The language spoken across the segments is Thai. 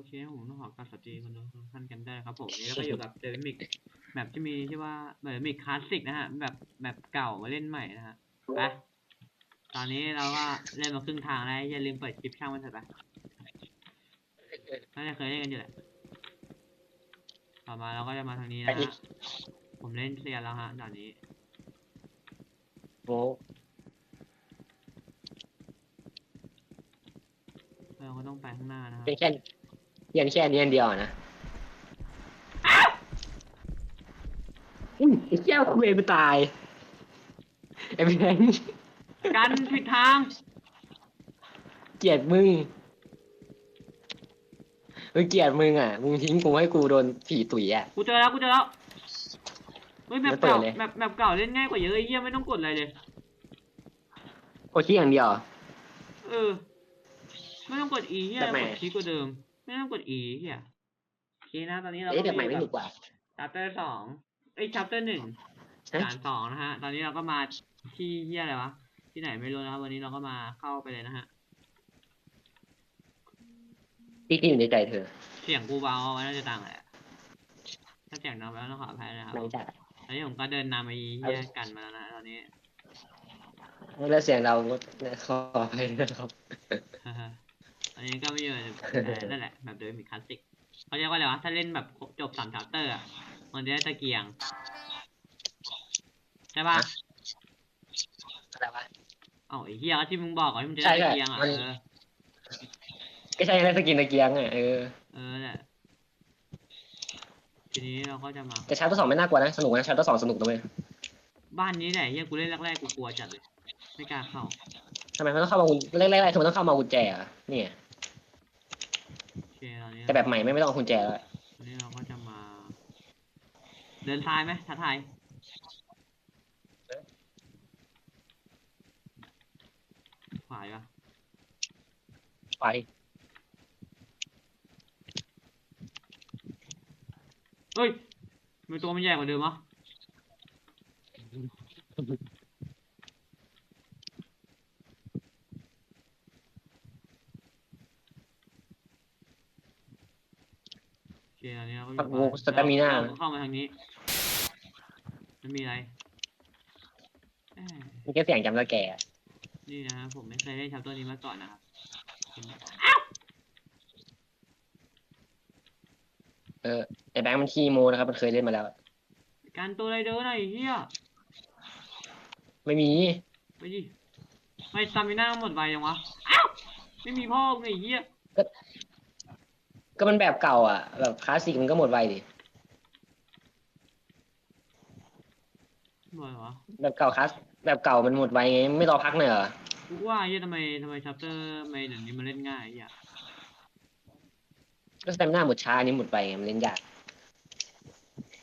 โอเคผมต้องขอกราบสวัสดีคนทุกท่านกันได้ครับผมวันนี้เราก็อยู่กับเดวิมิกแบบที่มีชื่อว่าเดวิมิกคลาสสิกนะฮะแบบแบบเก่ามาเล่นใหม่นะฮะไปตอนนี้เราก็เล่นมาครึ่งทางแล้วอย่าลืมเปิดคลิปช่างมันเถอะไปน่าจะเคยเล่นกันอยู่แหละต่อมาเราก็จะมาทางนี้นะไปดิฮะผมเล่นเซียนแล้วฮะตอนนี้โอ้เราก็ต้องไปข้างหน้านะฮะเป็นแค่ เพียงแค่นี้อันเดียวอะนะอุ้ยไอ้แก้วคุยไปตายไอ้แบงค์กันผิดทาง เกลียดมึงมึงเกลียดมึงอะ มึงทิ้งกูให้กูโดนผีตุ๋ยอะ กูเจอแล้วกูเจอแล้วเฮ้ยแมปไม่เปิดเก่าเลยแมปแมปเก่าเล่นง่ายกว่าเยอะไอ้เหี้ยไม่ต้องกดอะไรเลยกดที่อย่างเดียว เออ ไม่ต้องกด E เฮียแบบไหนกดคลิกกว่าเดิม ไม่ต้องกด E เฮียโอเคนะตอนนี้เราเอ๊ะก็แบบใหม่ไม่อหนุยู่กกว่า ชัปเตอร์สองเอ้ยชัปเตอร์หนึ่งฮะ ด่านสองนะฮะ ตอนนี้เราก็มาที่เฮียอะไรวะ ที่ไหนไม่รู้นะครับวันนี้เราก็มาเข้าไปเลยนะฮะ ที่ที่อยู่ในใจเธอเสียงกูเบาไว้น่าจะดังแหละถ้าเสียงดังไปแล้วต้องขออภัยนะครับไม่จัดตอนนี้ผมก็เดินนำไอ้เฮียกันมาแล้วนะตอนนี้ แล้วเสียงเราก็ขอไปนะครับ อันนี้ก็ไม่อยู่ในเอ่อนั่นแหละแบบเดิมมีคลาสสิกเขาเรียกว่าอะไรวะถ้าเล่นแบบจบสามชัปเตอร์อะมันจะได้ตะเกียงใช่ป่ะอะไรวะเอ้าไอ้เฮียที่มึงบอกอะที่มึงจะใช่ได้ใช่ตะเกียงอะมันเออก็ใช่แล้วสกินตะเกียงอะเออเออแหละทีนี้เราก็จะมาแต่ชาร์จตัวสองไม่น่ากลัวนะสนุกนะชาร์จตัวสองสนุกนะเว้ยบ้านนี้แหละเฮียกูเล่นแรกๆกูกลัวจัดเลยไม่กล้าเข้าทำไมมันต้องเข้ามากุญแรกๆทำไมต้องเข้ามากุญแจอะเนี่ยโอ เคตอนนี้แต่แบบใหม่ไม่ไม่ต้องเอากุญแจแล้วตอนนี้เราก็จะมา เดินทายไหมท้าทายขวายปะไปเฮ้ยทำไมตัวมันใหญ่กว่าเดิมวะ เคอันนี้เราก็อยู่โอ้โหบ้นสตามิน่าเรเข้ามาทางนี้ไม่มีอะไรเอ้ยมันแค่เสียงจำตะแกอะนี่นะฮะผมไม่เคยเล่นชัปตัวนี้มาก่อนนะครับเห็นไหมเออไอ้แบงค์มันขี้โมนะครับ มันเคยเล่นมาแล้ว การตัวอะไรเดินหน่อยไอ้เฮียไม่มี ไปดิไม่สตามิน่าหมดไวยังวะอ้าวไม่มีพ่อมึงไอ้เฮีย ก็มันแบบเก่าอะ แบบคลาสสิกมันก็หมดไวดิหมดเหรอวะแบบเก่าคลาส แบบเก่ามันหมดไวไง ไม่รอพักหน่อยเหรอ กูว่าไอ้เฮียทำไมทำไมชัปเตอร์ไม่เดี๋ยวนี้มันเล่นง่ายไอ้เฮียก็สเตมหน้าหมดช้าอันนี้หมดไปไงมันเล่นยาก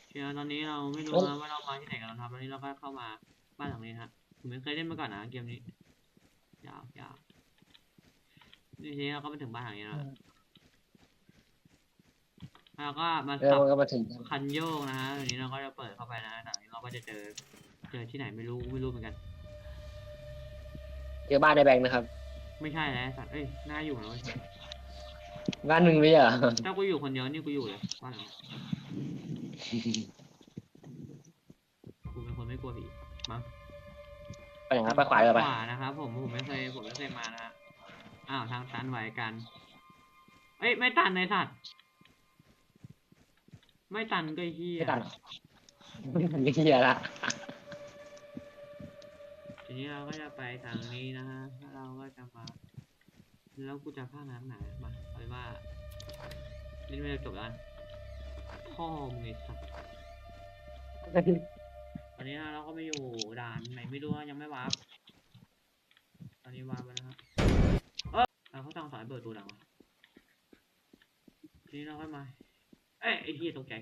เชียตอนนี้เราไม่รู้โอ้นะว่าเรามาที่ไหนกันนะครับตอนนี้เราก็เข้ามาบ้านหลังนี้นะฮะผมไม่เคยเล่นมาก่อนนะเกมนี้ยาวยาวนี่ทีนี้เราก็มาถึงบ้านหลังนี้แล้ว แล้วก็มาเออสับมันก็มาถึงคันโยกนะฮะทีนี้เราก็จะเปิดเข้าไปนะแต่อันนี้เราก็จะเจอเจอที่ไหนไม่รู้ไม่รู้เหมือนกัน เจอบ้านได้แบงค์นะครับ ไม่ใช่แล้วไอ้สัตว์เอ้ยน่าอยู่นะเว้ยบ้านมึงไม่ใช่เหรอ ถ้ากูอยู่คนเดียวนี่กูอยู่เลยบ้านหลังนี้กูเป็นคนไม่กลัวผีมั้ง ไปไหนครับไปขวาเลยไป ขวานะครับผมผมไม่เคยผมไม่เคยมานะฮะอ้าวทางตันไหวกัน เอ้ยไม่ตันในสัตว์ ไม่ตันก็เฮียไม่ตันหรอไม่ทันไม่เฮียละทีนี้เราก็จะไปทางนี้นะฮะแล้วเราก็จะมา แล้วกูจะพาน้ำไหนมาเอาเป็นว่าเล่นไม่ได้จบแล้วกันพ่อมึงไอ้สัตว์ตอนนี้เราก็ไม่อยู่ด่านไหนไม่รู้ว่ายังไม่วาร์ปตอนนี้วาร์ปแล้วนะครับเออเราเขาตั้งสายเปิดตัวหลังวะทีนี้เราก็มา เอ้ยไอ้ที่ตกใจ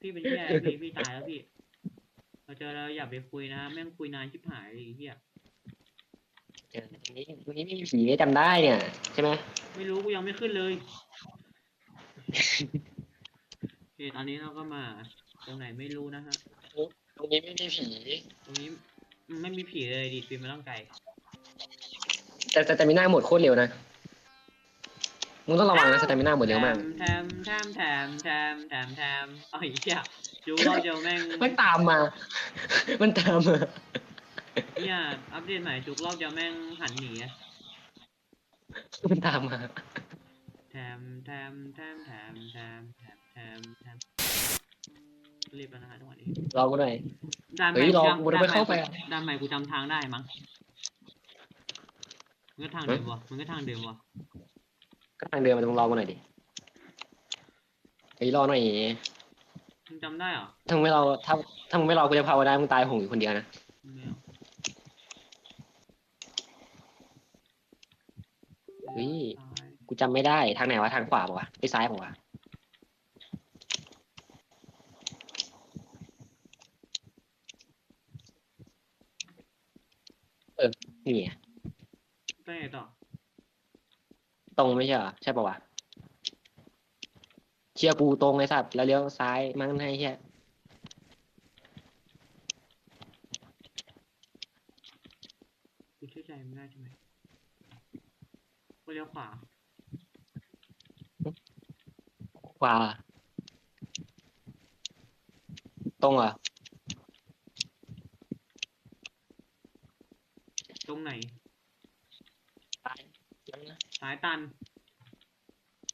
พี่เป็นเหี้ยอะไรพี่พี่ตายแล้วพี่เราเจอเราอย่าไปคุยนะแม่งคุยนานชิบหายเลยไอ้เหี้ยเจอตรงนี้ตรงนี้มีผีจำได้เนี่ย ใช่ไหมไม่รู้กูยังไม่ขึ้นเลยโอเคตอนนี้เราก็มา ตรงไหนไม่รู้นะฮะ ตรงนี้ไม่มีผี ตรงนี้ไม่มีผีเลยดิฟิล์มมันต้องไกลแต่แต่แต่มีหน้าหมดโคตรเร็วนะ มึงต้องระวังนะสเตมิน่าหมดเร็วมาก แถมแถมแถมแถมแถมแถมเอ้ยเหี้ยจูรอบเดียวแม่งมันตามมา มันตามมาเนี่ยอัปเดตใหม่จุกรอบเดียวแม่งหันหนีอะมันตามมา แถมแถมแถมแถมแถมแถมแถมแถมรีบแล้วนะฮะจังหวะนี้รอกูหน่อยด่านใหเฮ้ม่ยรอจำกูจะไม่เข้าไปอะด่านใหม่กูจำทางได้มั้งมันก็ทางเดิมวะมันก็ทางเดิมวะก็ ทางเดินมาตรงรอกูหน่อยดิเฮ้ยรอหน่อยมึงจำได้เหรอถ้ามึงไม่รอถ้าถ้ามึงไม่รอกูจะพาไปได้มึงตายหงอยู่คนเดียวนะไม่เอาเฮ้ยซ้ายกูจำไม่ได้ทางไหนวะทางขวาปะวะไปซ้ายปะวะเออนี่ไงไปไหนต่อ ตรงไม่ใช่เหรอใช่ปะวะเชียร์กูตรงไอ้สัตว์แล้วเลี้ยวซ้ายมั้งให้เชียกูเชื่อใจไม่ได้ใช่ไหมกูเลี้ยวขวาขวาตรงเหรอตรงไหนซ้าย สายตัน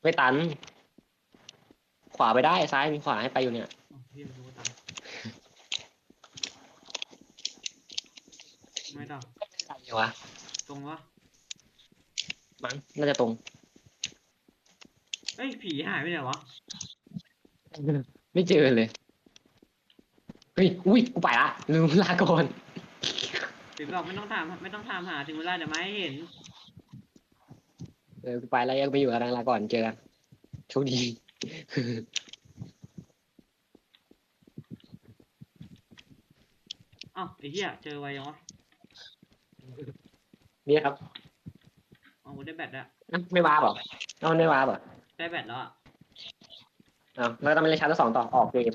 ไม่ตัน ขวาไปได้ ซ้ายมีขวาให้ไปอยู่เนี่ย อ๋อพี่ไม่รู้ว่าตันไม่ต่อตันอยู่วะตรงวะมั้งน่าจะตรง เอ้ย ผีหายไปไหนวะ ไม่เจอเลย เฮ้ย อุ้ย กูไปละลืมลาก่อน ถึงบอกไม่ต้องถามไม่ต้องถามหาถึงเวลาเดี๋ยวไม่ให้เห็น เออกูไปแล้วยังไปอยู่กับนางลาก่อนเจอกันโชคดีอ้าวไอ้เหี้ยเจอไวยังวะนี่ครับอ๋อกูได้แบตแล้วอะไม่ว้าบเหรอเอาไม่ว้าบเหรอได้แบตแล้วอะเอาแล้วทำไมเล่นชั้นละสองต่อออกเกม